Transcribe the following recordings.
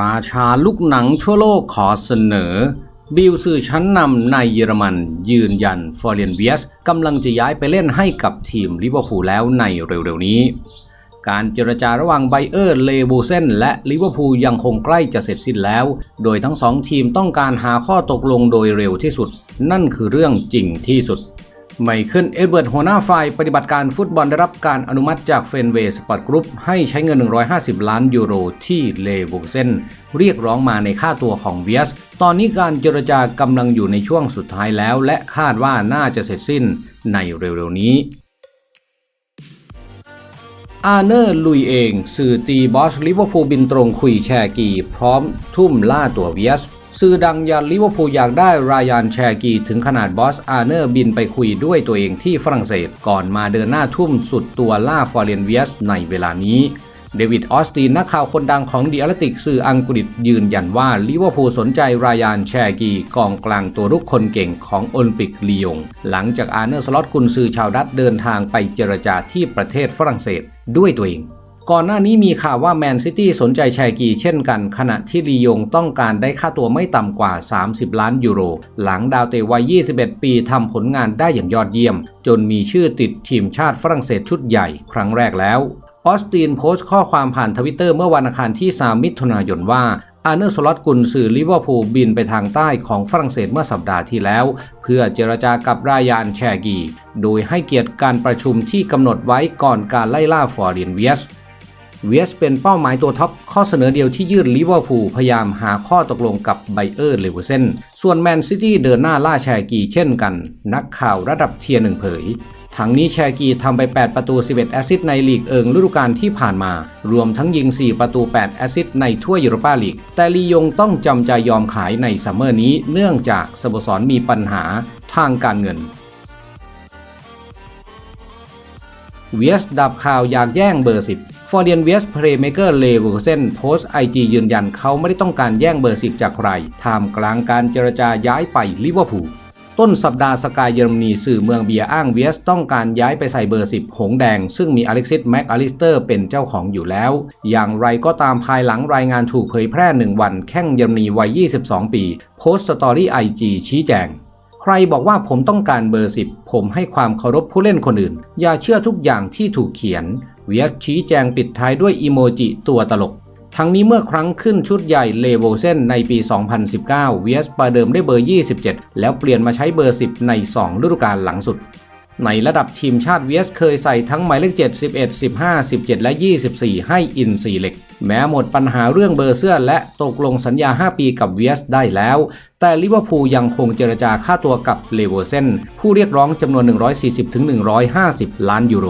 ราชาลูกหนังทั่วโลกขอเสนอ บิลสื่อชั้นนำในเยอรมัน ยืนยันฟอร์เรนเวียสกำลังจะย้ายไปเล่นให้กับทีมลิเวอร์พูลแล้วในเร็วๆนี้ การเจรจาระหว่างไบเออร์เลบูเซนและลิเวอร์พูลยังคงใกล้จะเสร็จสิ้นแล้ว โดยทั้งสองทีมต้องการหาข้อตกลงโดยเร็วที่สุด นั่นคือเรื่องจริงที่สุด ไมเคิลเอ็ดเวิร์ดหัวหน้าฝ่ายปฏิบัติการฟุตบอลได้รับการอนุมัติจากเฟนเวย์สปอร์ตกรุ๊ปให้ใช้เงิน 150 ล้านยูโรที่เลโบเซนเรียกร้องมาในค่าตัวของเวียส ตอนนี้การเจรจากำลังอยู่ในช่วงสุดท้ายแล้ว และคาดว่าน่าจะเสร็จสิ้นในเร็วๆนี้อาร์เนอร์ลุยเอง สื่อตีบอสลิเวอร์พูลบินตรงคุยแชร์กี พร้อมทุ่มล่าตัวเวียส สื่อดังยันลิเวอร์พูลอยากได้รายานแชร์กีถึงขนาดบอสอาร์เนอร์บินไปคุยด้วยตัวเองที่ฝรั่งเศสก่อนมาเดินหน้าทุ่มสุดตัวล่าฟอร์เรนเวียสในเวลานี้เดวิดออสตินนักข่าวคนดังของดีอาร์ติกสื่ออังกฤษยืนยันว่าลิเวอร์พูลสนใจรายานแชร์กีกองกลางตัวรุกคนเก่งของโอลิมปิกลียง หลังจากอาร์เนอร์สล็อตกุนซือชาวดัตเดินทางไปเจรจาที่ประเทศฝรั่งเศสด้วยตัวเอง ก่อนหน้านี้มีข่าวว่าแมนซิตี้สนใจแชร์กีเช่นกัน ขณะที่ลียงต้องการได้ค่าตัวไม่ต่ำกว่า 30 ล้านยูโร หลังดาวเตะวัย 21 ปีทำผลงานได้อย่างยอดเยี่ยม จนมีชื่อติดทีมชาติฝรั่งเศสชุดใหญ่ครั้งแรกแล้วออสตินโพสต์ข้อความผ่านทวิตเตอร์เมื่อวันอังคารที่ 3 มิถุนายนว่าอาร์เนอร์สล็อตกุนสื่อลิเวอร์พูลบินไปทางใต้ของฝรั่งเศสเมื่อสัปดาห์ที่แล้ว เพื่อเจรจากับรายานแชร์กี โดยให้เกียรติการประชุมที่กำหนดไว้ก่อนการไล่ล่าฟอร์เรียนเวียส เวียสเป็นเป้าหมายตัวท็อปข้อเสนอเดียวที่ยื่นลิเวอร์พูลพยายามหาข้อตกลงกับไบเออร์เลเวอร์เซนส่วนแมนซิตี้เดินหน้าล่าแชร์กีเช่นกัน นักข่าวระดับเทียร์หนึ่งเผยทั้งนี้แชร์กีทำไป 8 ประตู 11 แอซิสในลีกเอิงฤดูกาลที่ผ่านมา รวมทั้งยิง 4 ประตู 8 แอซิสในทั่วยูโรปาลีก แต่ลียงต้องจำใจยอมขายในซัมเมอร์นี้ เนื่องจากสโมสรมีปัญหาทางการเงินเวียสดับข่าวอยากแย่งเบอร์ 10 ฟอร์เดียนเวสเพลย์เมเกอร์เลเวอร์เซนโพสไอจียืนยันเขาไม่ได้ต้องการแย่งเบอร์ 10 จากใครท่ามกลางการเจรจาย้ายไปลิเวอร์พูลต้นสัปดาห์สกายเยอรมนีสื่อเมืองเบียอ้างเวียสต้องการย้ายไปใส่เบอร์ 10 หงแดง ซึ่งมีอเล็กซิสแม็กอลิสเตอร์เป็นเจ้าของอยู่แล้ว อย่างไรก็ตามภายหลังรายงานถูกเผยแพร่หนึ่งวัน แข้งเยอรมนีวัย 22 ปี โพสต์สตอรี่ไอจีชี้แจง ใครบอกว่าผมต้องการเบอร์ 10 ผมให้ความเคารพผู้เล่นคนอื่น อย่าเชื่อทุกอย่างที่ถูกเขียน เวียสชี้แจงปิดท้ายด้วยอีโมจิตัวตลก ทั้งนี้เมื่อครั้งขึ้นชุดใหญ่เลโวเซนในปี 2019 เวียสประเดิมได้เบอร์ 27 แล้วเปลี่ยนมาใช้เบอร์ 10 ใน 2 ฤดูกาลหลังสุดในระดับทีมชาติเวียสเคยใส่ทั้งหมายเลข 7 11 15 17 และ 24 ให้อินซีเล็ก แม้หมดปัญหาเรื่องเบอร์เสื้อและตกลงสัญญา 5 ปีกับเวียสได้แล้ว แต่ลิเวอร์พูลยังคงเจรจาค่าตัวกับเลโวเซนผู้เรียกร้องจำนวน 140-150 ล้านยูโร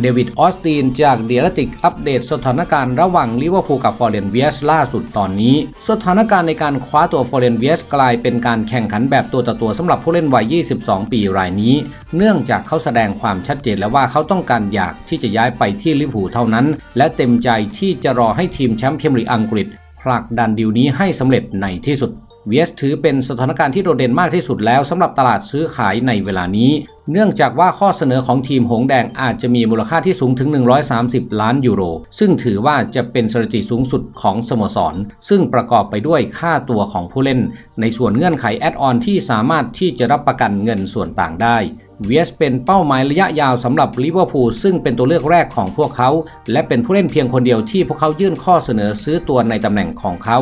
เดวิดออสตินจากเดียร์ติกอัปเดตสถานการณ์ระหว่างลิเวอร์พูลกับฟอร์เรนเวียสล่าสุดตอนนี้ สถานการณ์ในการคว้าตัวฟอร์เรนเวียสกลายเป็นการแข่งขันแบบตัวต่อตัวสำหรับผู้เล่นวัย 22 ปีรายนี้ เนื่องจากเขาแสดงความชัดเจนแล้วว่าเขาต้องการอยากที่จะย้ายไปที่ลิเวอร์พูลเท่านั้น และเต็มใจที่จะรอให้ทีมแชมป์เมียร์ลีอังกฤษผลักดันดีลนี้ให้สำเร็จในที่สุด เวียสถือเป็นสถานการณ์ที่โดดเด่นมากที่สุดแล้วสำหรับตลาดซื้อขายในเวลานี้ เนื่องจากว่าข้อเสนอของทีมหงแดงอาจจะมีมูลค่าที่สูงถึง 130 ล้านยูโร ซึ่งถือว่าจะเป็นสถิติสูงสุดของสโมสร ซึ่งประกอบไปด้วยค่าตัวของผู้เล่น ในส่วนเงื่อนไขแอดออนที่สามารถที่จะรับประกันเงินส่วนต่างได้ เวียสเป็นเป้าหมายระยะยาวสำหรับลิเวอร์พูลซึ่งเป็นตัวเลือกแรกของพวกเขา และเป็นผู้เล่นเพียงคนเดียวที่พวกเขายื่นข้อเสนอซื้อตัวในตำแหน่งของเขา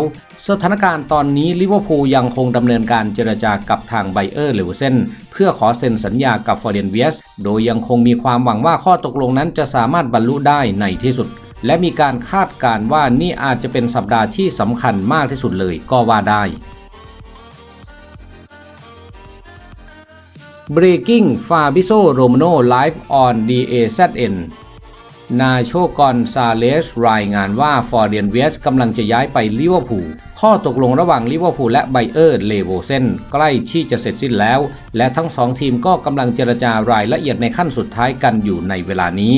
สถานการณ์ตอนนี้ลิเวอร์พูลยังคงดำเนินการเจรจากับทางไบเออร์เลวเซนเพื่อขอเซ็นสัญญากับฟอร์เดนเวียสโดยยังคงมีความหวังว่าข้อตกลงนั้นจะสามารถบรรลุได้ในที่สุด และมีการคาดการณ์ว่านี่อาจจะเป็นสัปดาห์ที่สำคัญมากที่สุดเลยก็ว่าได้ Breaking Fabrizio Romano Live on DAZN นาโชกอนซาเลสรายงานว่าฟอร์เดียนเวสกำลังจะย้ายไปลิเวอร์พูลข้อตกลงระหว่างลิเวอร์พูลและไบเออร์เลโวเซนใกล้ที่จะเสร็จสิ้นแล้ว และทั้งสองทีมก็กำลังเจรจารายละเอียดในขั้นสุดท้ายกันอยู่ในเวลานี้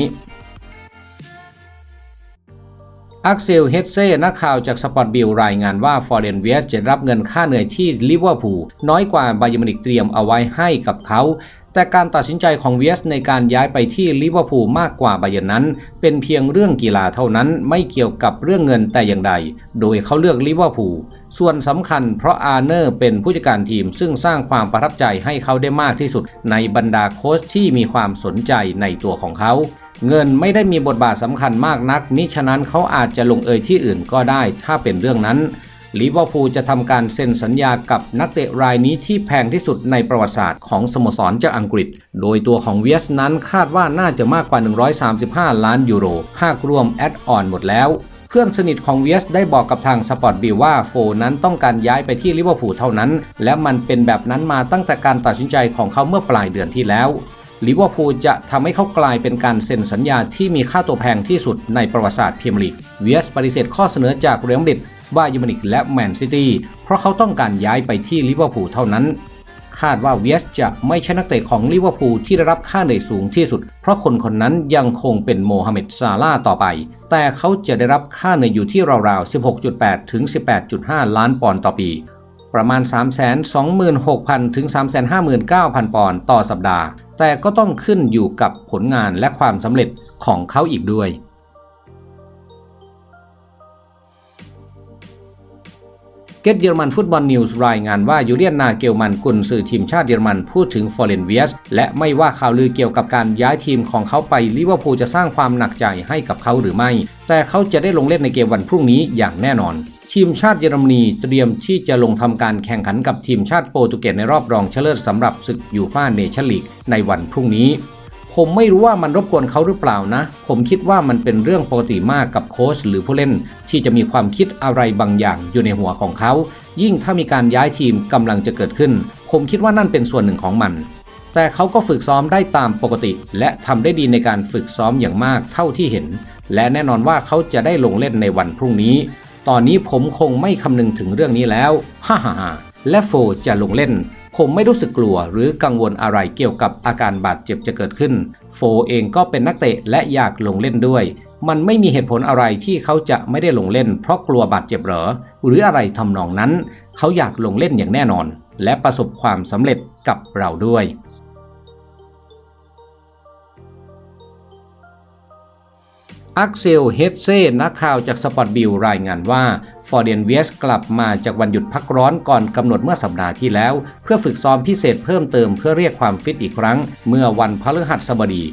อักเซลเฮดเซ่นักข่าวจากสปอร์ตบิลรายงานว่าฟอร์เรนเวสจะรับเงินค่าเหนื่อยที่ลิเวอร์พูลน้อยกว่าบาเยอร์มินิกเตรียมเอาไว้ให้กับเขา แต่การตัดสินใจของเวสในการย้ายไปที่ลิเวอร์พูลมากกว่าไบเยร์นนั้น เป็นเพียงเรื่องกีฬาเท่านั้นไม่เกี่ยวกับเรื่องเงินแต่อย่างใด โดยเขาเลือกลิเวอร์พูลส่วนสำคัญเพราะอาร์เนอร์เป็นผู้จัดการทีม ซึ่งสร้างความประทับใจให้เขาได้มากที่สุดในบรรดาโค้ชที่มีความสนใจในตัวของเขา เงินไม่ได้มีบทบาทสำคัญมากนักมิฉะนั้นเขาอาจจะลงเอยที่อื่นก็ได้ถ้าเป็นเรื่องนั้นลิเวอร์พูลจะทำการเซ็นสัญญากับนักเตะรายนี้ที่แพงที่สุดในประวัติศาสตร์ของสโมสรจากอังกฤษ โดยตัวของเวียสนั้นคาดว่าน่าจะมากกว่า 135 ล้านยูโรหากรวมแอดออนหมดแล้ว เพื่อนสนิทของเวียสได้บอกกับทางสปอร์ตบิว่าโฟนั้นต้องการย้ายไปที่ลิเวอร์พูลเท่านั้น และมันเป็นแบบนั้นมาตั้งแต่การตัดสินใจของเขาเมื่อปลายเดือนที่แล้ว ลิเวอร์พูลจะทำให้เขากลายเป็นการเซ็นสัญญาที่มีค่าตัวแพงที่สุดในประวัติศาสตร์พรีเมียร์ลีกเวียสปฏิเสธข้อเสนอจากเรอัลมาดริดบาเยอร์มินิกและแมนซิตี้เพราะเขาต้องการย้ายไปที่ลิเวอร์พูลเท่านั้น คาดว่าเวียสจะไม่ใช่นักเตะของลิเวอร์พูลที่ได้รับค่าเหนื่อยสูงที่สุด เพราะคนคนนั้นยังคงเป็นโมฮัมเหม็ดซาลาต่อไป แต่เขาจะได้รับค่าเหนื่อยอยู่ที่ราวๆ 16.8 ถึง 18.5 ล้านปอนด์ต่อปี ประมาณ 326,000 ถึง 359,000 ปอนด์ต่อสัปดาห์ แต่ก็ต้องขึ้นอยู่กับผลงานและความสำเร็จของเขาอีกด้วยเกตเยอรมันฟุตบอลนิวส์รายงานว่ายูเลียนนาเกลมันกุนสื่อทีมชาติเยอรมันพูดถึงฟอร์เรนเวียสและไม่ว่าข่าวลือเกี่ยวกับการย้ายทีมของเขาไปลิเวอร์พูลจะสร้างความหนักใจให้กับเขาหรือไม่ แต่เขาจะได้ลงเล่นในเกมวันพรุ่งนี้อย่างแน่นอน ทีมชาติเยอรมนีเตรียมที่จะลงทำการแข่งขันกับทีมชาติโปรตุเกสในรอบรองชนะเลิศสำหรับศึกยูฟ่าเนชั่นลีกในวันพรุ่งนี้ ผมไม่รู้ว่ามันรบกวนเขาหรือเปล่านะ ผมคิดว่ามันเป็นเรื่องปกติมากกับโค้ชหรือผู้เล่น ที่จะมีความคิดอะไรบางอย่างอยู่ในหัวของเขา ยิ่งถ้ามีการย้ายทีมกำลังจะเกิดขึ้น ผมคิดว่านั่นเป็นส่วนหนึ่งของมัน แต่เขาก็ฝึกซ้อมได้ตามปกติ และทำได้ดีในการฝึกซ้อมอย่างมากเท่าที่เห็น และแน่นอนว่าเขาจะได้ลงเล่นในวันพรุ่งนี้ ตอนนี้ผมคงไม่คำนึงถึงเรื่องนี้แล้วฮ่าฮ่าฮ่าและโฟจะลงเล่น ผมไม่รู้สึกกลัวหรือกังวลอะไรเกี่ยวกับอาการบาดเจ็บจะเกิดขึ้น โฟเองก็เป็นนักเตะและอยากลงเล่นด้วย มันไม่มีเหตุผลอะไรที่เขาจะไม่ได้ลงเล่น เพราะกลัวบาดเจ็บหรอ หรืออะไรทำนองนั้น เขาอยากลงเล่นอย่างแน่นอน และประสบความสำเร็จกับเราด้วย อักเซล เฮดเซ่ นักข่าวจากสปอร์ตบิลรายงานว่า ฟอร์เดนเวสกลับมาจากวันหยุดพักร้อนก่อนกำหนดเมื่อสัปดาห์ที่แล้ว เพื่อฝึกซ้อมพิเศษเพิ่มเติมเพื่อเรียกความฟิตอีกครั้ง เมื่อวันพฤหัสบดี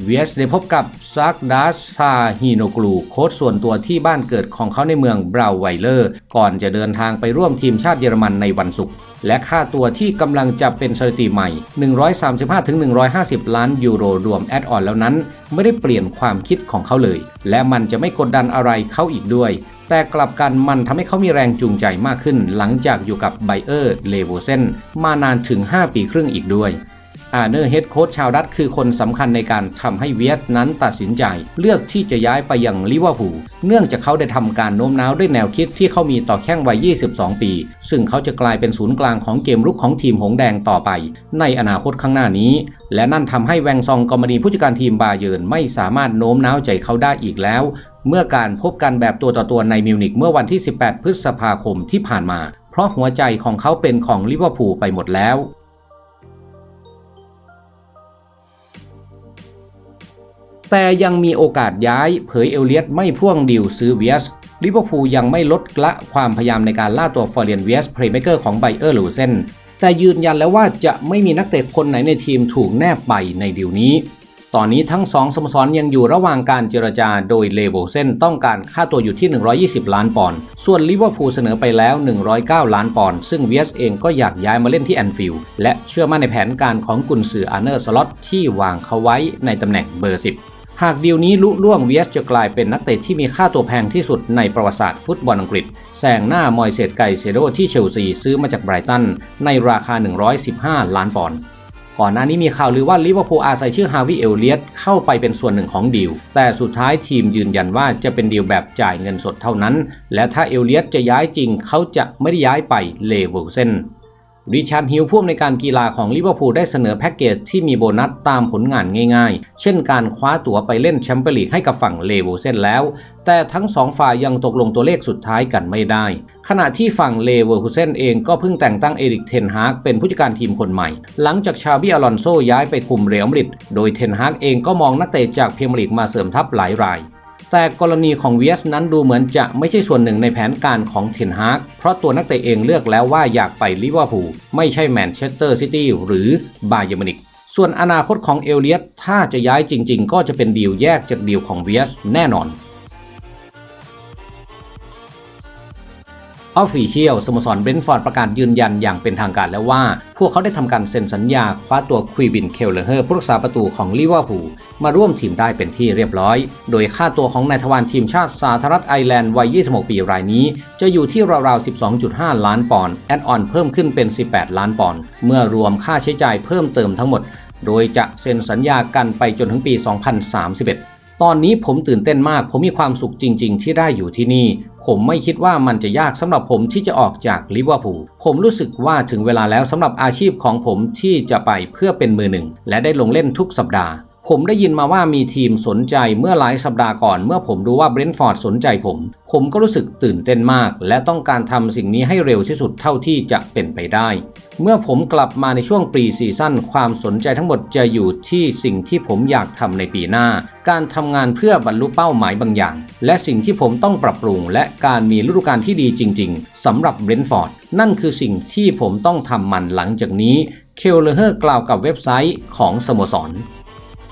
เวียสได้พบกับซักดัสซาฮิโนกลูโค้ชส่วนตัวที่บ้านเกิดของเขาในเมืองบราวไวเลอร์ ก่อนจะเดินทางไปร่วมทีมชาติเยอรมันในวันศุกร์และค่าตัวที่กำลังจะเป็นสถิติใหม่ 135-150 ล้านยูโรรวมแอดออนแล้วนั้น ไม่ได้เปลี่ยนความคิดของเขาเลย และมันจะไม่กดดันอะไรเขาอีกด้วย แต่กลับกันมันทำให้เขามีแรงจูงใจมากขึ้น หลังจากอยู่กับไบเออร์เลโวเซนมานานถึง 5 ปีครึ่งอีกด้วย อาเนอร์เฮดโค้ชชาวดัตคือคนสำคัญในการทำให้เวียดนั้นตัดสินใจ เลือกที่จะย้ายไปยังลิเวอร์พูลเนื่องจากเขาได้ทำการโน้มน้าวด้วยแนวคิดที่เขามีต่อแข้งวัย 22 ปี ซึ่งเขาจะกลายเป็นศูนย์กลางของเกมรุกของทีมหงแดงต่อไป ในอนาคตข้างหน้านี้ และนั่นทำให้แวงซองกอมดีผู้จัดการทีมบาเยิร์นไม่สามารถโน้มน้าวใจเขาได้อีกแล้วเมื่อการพบกันแบบตัวต่อตัวในมิวนิกเมื่อวันที่ 18 พฤษภาคมที่ผ่านมา เพราะหัวใจของเขาเป็นของลิเวอร์พูลไปหมดแล้ว แต่ยังมีโอกาสย้ายเผยเอลเลียตไม่พ่วงดิวซื้อเวียสลิเวอร์พูลยังไม่ลดละความพยายามในการล่าตัวฟอร์เรียนเวียสเพลย์เมเกอร์ของไบเออร์ลูเซนแต่ยืนยันแล้วว่าจะไม่มีนักเตะคนไหนในทีมถูกแนบไปในดิวนี้ ตอนนี้ทั้งสองสโมสรยังอยู่ระหว่างการเจรจาโดยเลโบเซนต้องการค่าตัวอยู่ที่ 120 ล้านปอนด์ ส่วนลิเวอร์พูลเสนอไปแล้ว 109 ล้านปอนด์ ซึ่งเวียสเองก็อยากย้ายมาเล่นที่แอนฟิลด์และเชื่อมั่นในแผนการของกุนซืออาร์เนอร์สล็อตที่วางเขาไว้ในตำแหน่งเบอร์ 10 หากดีลนี้ลุล่วงเวียสจะกลายเป็นนักเตะที่มีค่าตัวแพงที่สุดในประวัติศาสตร์ฟุตบอลอังกฤษแซงหน้ามอยเซตไกเซโดที่เชลซีซื้อมาจากไบรตันในราคา 115 ล้านปอนด์ก่อนหน้านี้มีข่าวลือว่าลิเวอร์พูลอาศัยชื่อฮาวิเอลเลียตเข้าไปเป็นส่วนหนึ่งของดีล แต่สุดท้ายทีมยืนยันว่าจะเป็นดีลแบบจ่ายเงินสดเท่านั้น และถ้าเอลเลียตจะย้ายจริงเขาจะไม่ได้ย้ายไปเลเวลเซน ริชาร์ดฮิลผู้อำนวยการกีฬาของลิเวอร์พูลได้เสนอแพ็กเกจที่มีโบนัสตามผลงานง่ายๆ เช่นการคว้าตั๋วไปเล่นแชมเปี้ยนลีกให้กับฝั่งเลโวอเซนแล้ว แต่ทั้งสองฝ่ายยังตกลงตัวเลขสุดท้ายกันไม่ได้ ขณะที่ฝั่งเลเวอร์คูเซนเองก็เพิ่งแต่งตั้งเอริกเทนฮากเป็นผู้จัดการทีมคนใหม่ หลังจากชาบิอลอนโซย้ายไปคุมเรอัลมาดริดโดยเทนฮากเองก็มองนักเตะจากพรีเมียร์ลีกมาเสริมทัพหลายราย แต่กรณีของเวียสนั้นดูเหมือนจะไม่ใช่ส่วนหนึ่งในแผนการของเทนฮากเพราะตัวนักเตะเองเลือกแล้วว่าอยากไปลิเวอร์พูลไม่ใช่แมนเชสเตอร์ซิตี้หรือบาเยอร์มินิกส่วนอนาคตของเอลเลียตถ้าจะย้ายจริง ๆ ก็จะเป็นดีลแยกจากดีลของเวียสแน่นอน ออฟฟิเชียลสโมสรเบรนท์ฟอร์ดประกาศยืนยันอย่างเป็นทางการแล้วว่า พวกเขาได้ทำการเซ็นสัญญาคว้าตัวควีบินเคลเลอร์ผู้รักษาประตูของลิเวอร์พูลมาร่วมทีมได้เป็นที่เรียบร้อย โดยค่าตัวของนายทวารทีมชาติสาธารณรัฐไอร์แลนด์วัย 26 ปีรายนี้ จะอยู่ที่ราวๆ 12.5 ล้านปอนด์แอดออนเพิ่มขึ้นเป็น 18 ล้านปอนด์เมื่อรวมค่าใช้จ่ายเพิ่มเติมทั้งหมด โดยจะเซ็นสัญญากันไปจนถึงปี 2031 ตอนนี้ผมตื่นเต้นมาก ผมมีความสุขจริง ๆ ที่ได้อยู่ที่นี่ ผมไม่คิดว่ามันจะยากสำหรับผมที่จะออกจากลิเวอร์พูล ผมรู้สึกว่าถึงเวลาแล้วสำหรับอาชีพของผมที่จะไปเพื่อเป็นมือหนึ่ง และได้ลงเล่นทุกสัปดาห์ ผมได้ยินมาว่ามีทีมสนใจเมื่อหลายสัปดาห์ก่อน เมื่อผมรู้ว่าเบรนท์ฟอร์ดสนใจผม ผมก็รู้สึกตื่นเต้นมาก และต้องการทำสิ่งนี้ให้เร็วที่สุดเท่าที่จะเป็นไปได้ เมื่อผมกลับมาในช่วงปรีซีซั่นความสนใจทั้งหมดจะอยู่ที่สิ่งที่ผมอยากทำในปีหน้า การทำงานเพื่อบรรลุเป้าหมายบางอย่าง และสิ่งที่ผมต้องปรับปรุง และการมีฤดูกาลที่ดีจริง ๆสำหรับเบรนท์ฟอร์ดนั่นคือสิ่งที่ผมต้องทำมันหลังจากนี้เคลเลอร์กล่าวกับเว็บไซต์ของสโมสร